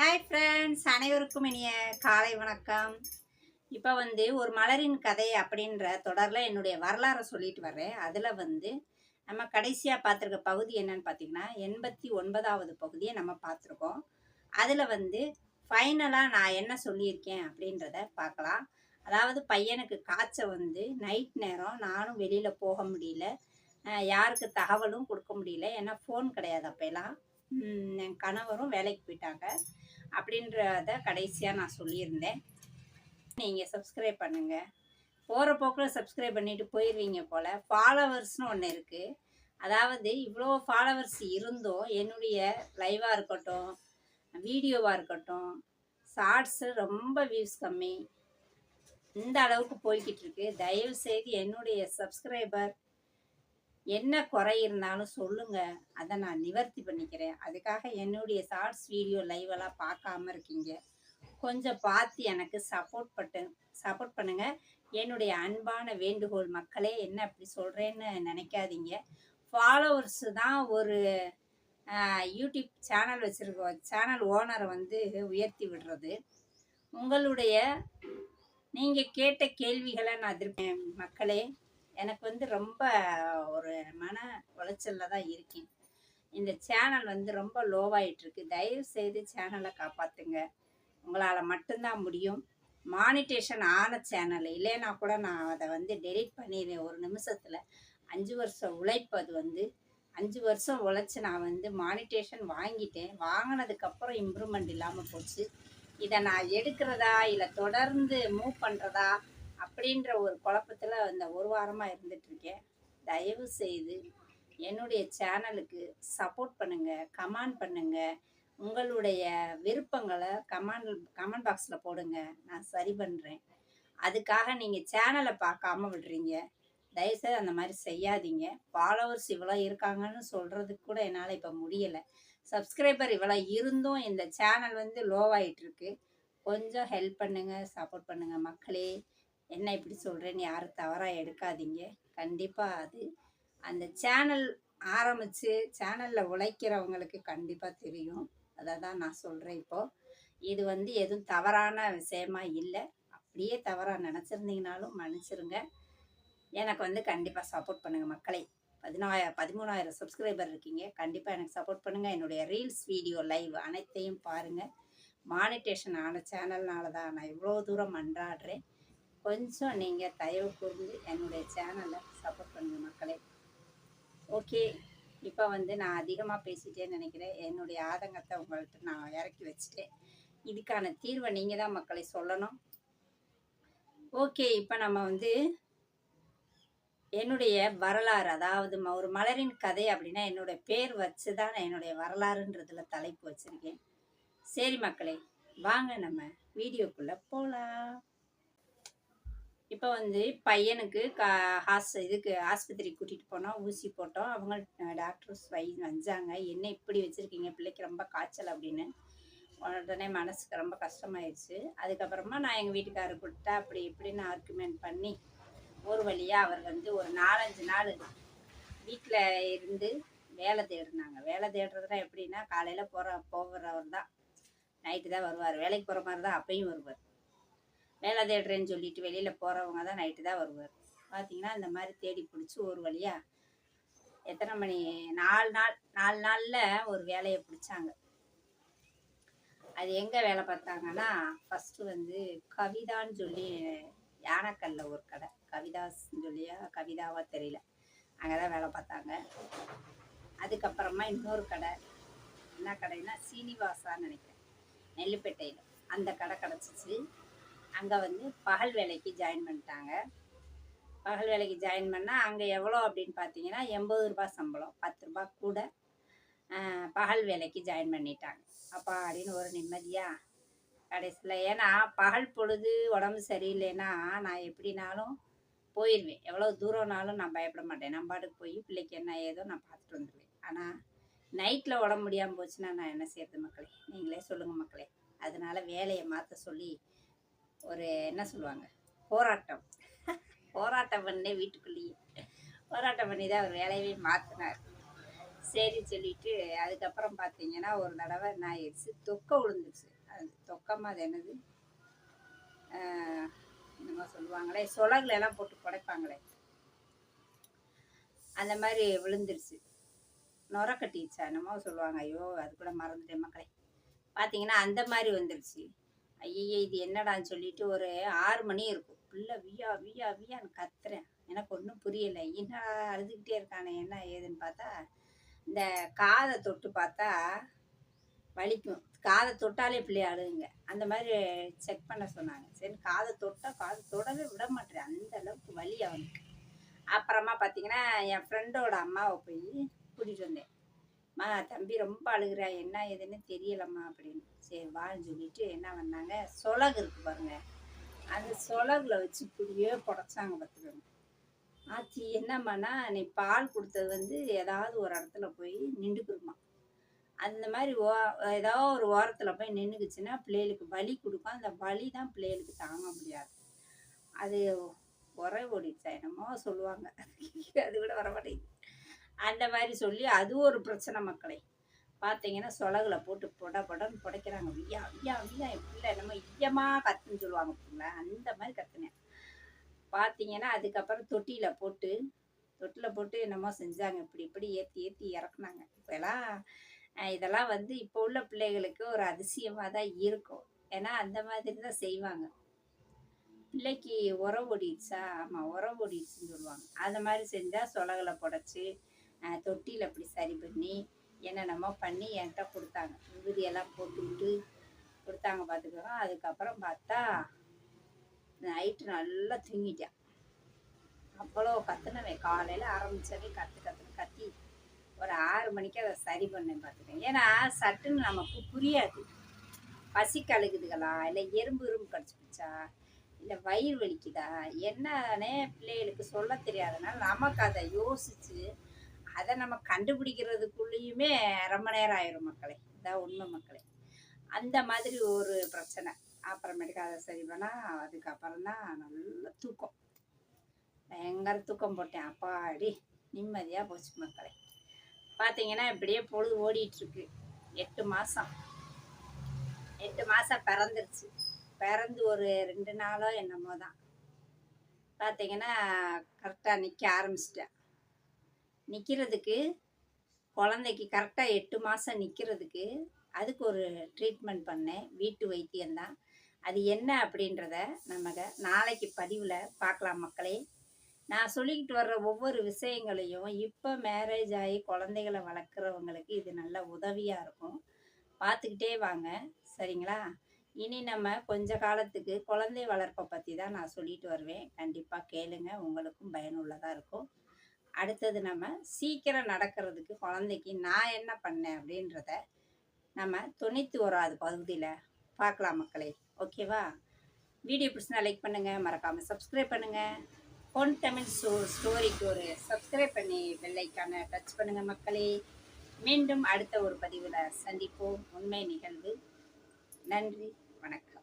Hi friends அனைவருக்கும் இனிய காலை வணக்கம். இப்போ வந்து ஒரு மலரின் கதை அப்படின்ற தொடரில் என்னுடைய வரலாறை சொல்லிட்டு வர்றேன். அதில் வந்து நம்ம கடைசியாக பார்த்துருக்க பகுதி என்னன்னு பார்த்தீங்கன்னா எண்பத்தி ஒன்பதாவது பகுதியை நம்ம பார்த்துருக்கோம். அதில் வந்து ஃபைனலாக நான் என்ன சொல்லியிருக்கேன் அப்படின்றத பார்க்கலாம். அதாவது பையனுக்கு காய்ச்சல் வந்து நைட் நேரம் நானும் வெளியில் போக முடியல. யாருக்கு தகவலும் கொடுக்க முடியல. ஏன்னா ஃபோன் கிடையாது அப்போலாம் என் கணவரும் வேலைக்கு போயிட்டாங்க. அப்படின்றத கடைசியாக நான் சொல்லியிருந்தேன். நீங்கள் சப்ஸ்கிரைப் பண்ணுங்கள் போகிற போக்கில் சப்ஸ்கிரைப் பண்ணிவிட்டு போயிடுவீங்க போல். ஃபாலோவர்ஸ்னு ஒன்று இருக்குது அதாவது இவ்வளோ ஃபாலோவர்ஸ் இருந்தும் என்னுடைய லைவாக இருக்கட்டும் வீடியோவாக இருக்கட்டும் ஷார்ட்ஸு ரொம்ப வியூஸ் கம்மி. இந்த அளவுக்கு போய்கிட்டு இருக்கு. தயவு செய்து என்னுடைய சப்ஸ்கிரைபர் என்ன குறை இருந்தாலும் சொல்லுங்க. அதை நான் நிவர்த்தி பண்ணிக்கிறேன். அதுக்காக என்னுடைய ஷார்ட்ஸ் வீடியோ லைவெல்லாம் பார்க்காம இருக்கீங்க. கொஞ்சம் பார்த்து எனக்கு சப்போர்ட் பட்டு சப்போர்ட் பண்ணுங்க. என்னுடைய அன்பான வேண்டுகோள் மக்களே என்ன அப்படி சொல்கிறேன்னு நினைக்காதீங்க. ஃபாலோவர்ஸ் தான் ஒரு யூடியூப் சேனல் வச்சுருக்கோம் சேனல் ஓனரை வந்து உயர்த்தி விடுறது. உங்களுடைய நீங்கள் கேட்ட கேள்விகளை நான் திருப்பேன் மக்களே. எனக்கு வந்து ரொம்ப ஒரு மன உளைச்சலில் தான் இருக்கேன். இந்த சேனல் வந்து ரொம்ப லோவாயிட்ருக்கு தயவு செய்து சேனலை காப்பாற்றுங்க உங்களால் மட்டும்தான் முடியும். மானிட்டேஷன் ஆன சேனல். இல்லைன்னா கூட நான் அதை வந்து டெலீட் பண்ணிடுவேன். ஒரு நிமிஷத்தில் அஞ்சு வருஷம் உழைப்பு அது வந்து அஞ்சு வருஷம் உழைச்சி நான் வந்து மானிட்டேஷன் வாங்கிட்டேன். வாங்கினதுக்கப்புறம் இம்ப்ரூவ்மெண்ட் இல்லாமல் போச்சு. இதை நான் எடுக்கிறதா இல்லை தொடர்ந்து மூவ் பண்ணுறதா அப்படின்ற ஒரு குழப்பத்தில் இந்த ஒரு வாரமாக இருந்துகிட்ருக்கேன் தயவு செய்து என்னுடைய சேனலுக்கு சப்போர்ட் பண்ணுங்கள் கமெண்ட் பண்ணுங்கள் உங்களுடைய விருப்பங்களை கமெண்ட் கமெண்ட் பாக்ஸில் போடுங்க. நான் சரி பண்ணுறேன் அதுக்காக நீங்கள் சேனலை பார்க்காம விடுறீங்க. தயவுசெய்து அந்த மாதிரி செய்யாதீங்க. ஃபாலோவர்ஸ் இவ்வளோ இருக்காங்கன்னு சொல்கிறதுக்கு கூட என்னால் இப்போ முடியலை. சப்ஸ்கிரைபர் இவ்வளோ இருந்தும் இந்த சேனல் வந்து லோவாயிட்ருக்கு கொஞ்சம் ஹெல்ப் பண்ணுங்கள் சப்போர்ட் பண்ணுங்கள் மக்களே. என்ன இப்படி சொல்கிறேன்னு யாரும் தவறாக எடுக்காதீங்க. கண்டிப்பாக அது அந்த சேனல் ஆரம்பித்து சேனலில் உழைக்கிறவங்களுக்கு கண்டிப்பாக தெரியும். அதை தான் நான் சொல்கிறேன் இப்போது இது வந்து எதுவும் தவறான விஷயமா இல்லை. அப்படியே தவறாக நினச்சிருந்தீங்கனாலும் மன்னிச்சிருங்க. எனக்கு வந்து கண்டிப்பாக சப்போர்ட் பண்ணுங்கள் மக்களை. பதினாயிரம் பதிமூணாயிரம் சப்ஸ்கிரைபர் இருக்கீங்க. கண்டிப்பாக எனக்கு சப்போர்ட் பண்ணுங்கள் என்னுடைய ரீல்ஸ் வீடியோ லைவ் அனைத்தையும் பாருங்கள் மானிட்டேஷன் ஆன சேனல்னால தான் நான் இவ்வளோ தூரம் மன்றாடுறேன் கொஞ்சம் நீங்கள் தயவு கூர்ந்து என்னுடைய சேனலை சப்போர்ட் பண்ணுங்கள் மக்களே. ஓகே இப்போ வந்து நான் அதிகமாக பேசிட்டேன்னு நினைக்கிறேன். என்னுடைய ஆதங்கத்தை உங்கள்கிட்ட நான் இறக்கி வச்சுட்டேன். இதுக்கான தீர்வை நீங்கள் தான் மக்களை சொல்லணும். ஓகே இப்போ நம்ம வந்து என்னுடைய வரலாறு அதாவது ம- ஒரு மலரின் கதை அப்படின்னா என்னோட பேர் வச்சு தான் நான் என்னுடைய வரலாறுன்றதுல தலைப்பு வச்சுருக்கேன். சரி மக்களே வாங்க நம்ம வீடியோக்குள்ளே போகலாம் இப்போ வந்து பையனுக்கு கா ஹாஸ் இதுக்கு ஆஸ்பத்திரி கூட்டிகிட்டு போனோம். ஊசி போட்டோம். அவங்க டாக்டர்ஸ் வை வந்தாங்க. என்ன இப்படி வச்சுருக்கீங்க? பிள்ளைக்கு ரொம்ப காய்ச்சல் அப்படின்னு. உடனே மனசுக்கு ரொம்ப கஷ்டமாயிடுச்சு அதுக்கப்புறமா நான் எங்கள் வீட்டுக்காரர் கொடுத்தா அப்படி இப்படின்னு ஆர்குமெண்ட் பண்ணி ஒரு வழியாக அவர் வந்து ஒரு நாலஞ்சு நாள் வீட்டில் இருந்து வேலை தேடினாங்க. வேலை தேடுறதுனா எப்படின்னா காலையில் போகிற போகிறவர் தான் நைட்டு தான் வருவார். வேலைக்கு போகிற மாதிரி தான் அப்பயும் வருவார். வேலை தேடுறேன்னு சொல்லிட்டு வெளியில் போகிறவங்க தான் நைட்டு தான் வருவார். பார்த்தீங்கன்னா இந்த மாதிரி தேடி பிடிச்சி ஒரு வழியாக எத்தனை மணி நாலு நாள் நாலு நாளில் ஒரு வேலையை பிடிச்சாங்க. அது எங்கே வேலை பார்த்தாங்கன்னா ஃபஸ்ட்டு வந்து கவிதான்னு சொல்லி யானைக்கல்ல ஒரு கடை. கவிதாஸ்ன்னு சொல்லியா கவிதாவா தெரியல. அங்கே தான் வேலை பார்த்தாங்க. அதுக்கப்புறமா இன்னொரு கடை. என்ன கடைன்னா சீனிவாசான்னு நினைக்கிறேன். நெல்லுப்பேட்டையில். அந்த கடை கிடச்சிச்சு. அங்கே வந்து பகல் வேலைக்கு ஜாயின் பண்ணிட்டாங்க. பகல் வேலைக்கு ஜாயின் பண்ணால் அங்கே எவ்வளோ அப்படின்னு பார்த்தீங்கன்னா எண்பது ரூபா சம்பளம் பத்து ரூபா கூட பகல் வேலைக்கு ஜாயின் பண்ணிட்டாங்க. அப்பா அப்படின்னு ஒரு நிம்மதியாக கடைசியில் ஏன்னா பகல் பொழுது உடம்பு சரியில்லைன்னா நான் எப்படினாலும் போயிடுவேன் எவ்வளோ தூரம்னாலும் நான் பயப்பட மாட்டேன். நான் பாட்டுக்கு போய் பிள்ளைக்கு என்ன ஏதோ நான் பார்த்துட்டு வந்துடுவேன் ஆனால் நைட்டில் உடம்பு முடியாமல் போச்சுன்னா நான் என்ன செய்யறது மக்களே? நீங்களே சொல்லுங்கள் மக்களே. அதனால் வேலையை மாற்ற சொல்லி ஒரு என்ன சொல்லுவாங்க? போராட்டம். போராட்டம் பண்ணே வீட்டுக்குள்ளேயே. போராட்டம் பண்ணி தான் அவர் வேலையவே மாற்றினார் சரி சொல்லிட்டு அதுக்கப்புறம் பார்த்தீங்கன்னா ஒரு தடவை நான் ஆயிடுச்சு தொக்க விழுந்துருச்சு அது தொக்கமாக அது என்னது? என்னமோ சொல்லுவாங்களே சொலகுல எல்லாம் போட்டு குடைப்பாங்களே அந்த மாதிரி விழுந்துருச்சு. நுர கட்டிடுச்சா என்னமோ சொல்லுவாங்க. ஐயோ அது கூட மறந்துட்டேன் மக்களே. பார்த்தீங்கன்னா அந்த மாதிரி வந்துருச்சு. ஐயையே இது என்னடான்னு சொல்லிட்டு ஒரு ஆறு மணி இருக்கும். பிள்ளை வியா வியா வியான்னு கத்துறேன். எனக்கு ஒன்றும் புரியலை. என்ன அழுதுகிட்டே இருக்கானே என்ன ஏதுன்னு பார்த்தா இந்த காதை தொட்டு பார்த்தா வலிக்கும். காதை தொட்டாலே பிள்ளைய அழுகுங்க. அந்த மாதிரி செக் பண்ண சொன்னாங்க. சரி காதை தொட்டால் காதை தொடவே விட மாட்டேன் அந்த அளவுக்கு வலி அவனுக்கு. அப்புறமா பார்த்தீங்கன்னா என் ஃப்ரெண்டோட அம்மாவை போய் கூட்டிகிட்டு வந்தேன். மா தம்பி ரொம்ப அழுகுறா என்ன ஏதுன்னு தெரியலம்மா அப்படின்னு. சரி வான்னு சொல்லிட்டு என்ன பண்ணாங்க? சொலகு இருக்கு பாருங்க. அந்த சொலகுல வச்சு இப்படியே புடச்சாங்க பார்த்துக்கோங்க ஆச்சி என்னம்மாண்ணா நீ பால் கொடுத்தது வந்து ஏதாவது ஒரு இடத்துல போய் நின்றுக்குருமா. அந்த மாதிரி ஓ ஏதோ ஒரு ஓரத்தில் போய் நின்றுக்குச்சுன்னா பிள்ளைகளுக்கு வலி கொடுக்கும். அந்த வலி தான் பிள்ளைகளுக்கு தாங்க முடியாது. அது உரை ஓடிச்சா என்னமோ சொல்லுவாங்க. அது கூட வர மாட்டேங்குது அந்த மாதிரி சொல்லி அது ஒரு பிரச்சனை மக்களை. பார்த்தீங்கன்னா சொலகுல போட்டு புட புடன்னு புடைக்கிறாங்க. ஐயா ஐயா ஐயா என் பிள்ளை என்னமோ ஐயமாக கத்துன்னு சொல்லுவாங்க பிள்ளை அந்த மாதிரி கத்துனேன். பார்த்தீங்கன்னா அதுக்கப்புறம் தொட்டியில் போட்டு தொட்டியில் போட்டு என்னமோ செஞ்சாங்க. இப்படி இப்படி ஏற்றி ஏற்றி இறக்குனாங்க. இப்போலாம் இதெல்லாம் வந்து இப்போ உள்ள பிள்ளைகளுக்கு ஒரு அதிசயமாக தான் இருக்கும். ஏன்னா அந்த மாதிரி தான் செய்வாங்க. பிள்ளைக்கு உரம் ஓடிடுச்சா? ஆமாம் உரம் ஓடிடுச்சுன்னு சொல்லுவாங்க. அந்த மாதிரி செஞ்சால் சொலகலை புடச்சி தொட்டியில் அப்படி சரி பண்ணி என்னென்னமோ பண்ணி என்கிட்ட கொடுத்தாங்க. விபூதியெல்லாம் போட்டு விட்டு கொடுத்தாங்க பார்த்துக்கோங்க அதுக்கப்புறம் பார்த்தா நைட்டு நல்லா தூங்கிட்டேன் அவ்வளோ கத்துனவன். காலையில் ஆரம்பித்தவே கற்று கத்துன்னு கத்தி ஒரு ஆறு மணிக்கு அதை சரி பண்ணேன் பார்த்துக்கோங்க ஏன்னா சட்டுன்னு நமக்கு புரியாது. பசி கழுகுதுகளா இல்லை எறும்பு எறும்பு கடிச்சிடுச்சா இல்லை வயிறு வலிக்குதா? என்னன்னே பிள்ளைகளுக்கு சொல்ல தெரியாதனால நமக்கு அதை யோசித்து அதை நம்ம கண்டுபிடிக்கிறதுக்குள்ளேயுமே ரொம்ப நேரம் ஆயிரும் மக்களே. இதான் உண்மை மக்களே. அந்த மாதிரி ஒரு பிரச்சனை. அப்புறமேட்டுக்கு அதை சரி பண்ணால் அதுக்கப்புறம் தான் நல்ல தூக்கம். பயங்கர தூக்கம் போட்டேன். அப்பாடி நிம்மதியாக போச்சு மக்களே. பார்த்தீங்கன்னா இப்படியே பொழுது ஓடிட்டுருக்கு. எட்டு மாதம் எட்டு மாதம் பிறந்துருச்சு. பிறந்து ஒரு ரெண்டு நாளோ என்னமோ தான். பார்த்தீங்கன்னா கரெக்டாக நிற்க ஆரம்பிச்சிட்டேன். நிற்கிறதுக்கு குழந்தைக்கு கரெக்டாக எட்டு மாதம் நிற்கிறதுக்கு அதுக்கு ஒரு ட்ரீட்மெண்ட் பண்ணேன். வீட்டு வைத்தியம்தான் அது என்ன அப்படின்றத நமக்கு நாளைக்கு பதிவில் பார்க்கலாம் மக்களே. நான் சொல்லிக்கிட்டு வர்ற ஒவ்வொரு விஷயங்களையும் இப்போ மேரேஜ் ஆகி குழந்தைகளை வளர்க்குறவங்களுக்கு இது நல்ல உதவியாக இருக்கும். பார்த்துக்கிட்டே வாங்க. சரிங்களா? இனி நம்ம கொஞ்ச காலத்துக்கு குழந்தை வளர்ப்பை பற்றி தான் நான் சொல்லிட்டு வருவேன். கண்டிப்பாக கேளுங்க. உங்களுக்கும் பயனுள்ளதாக இருக்கும். அடுத்தது நம்ம சீக்கிரம் நடக்கிறதுக்கு குழந்தைக்கு நான் என்ன பண்ணேன் அப்படின்றத நம்ம தொண்ணூற்றி ஓராவது பகுதியில் பார்க்கலாம் மக்களே. ஓகேவா? வீடியோ பிடிச்சினா லைக் பண்ணுங்கள் மறக்காமல் சப்ஸ்கிரைப் பண்ணுங்கள் பொன் தமிழ் ஸ்டோ ஸ்டோரிக்கு ஒரு சப்ஸ்கிரைப் பண்ணி வெள்ளைக்கான டச் பண்ணுங்கள் மக்களே. மீண்டும் அடுத்த ஒரு பதிவில் சந்திப்போம். உண்மை நிகழ்வு. நன்றி. வணக்கம்.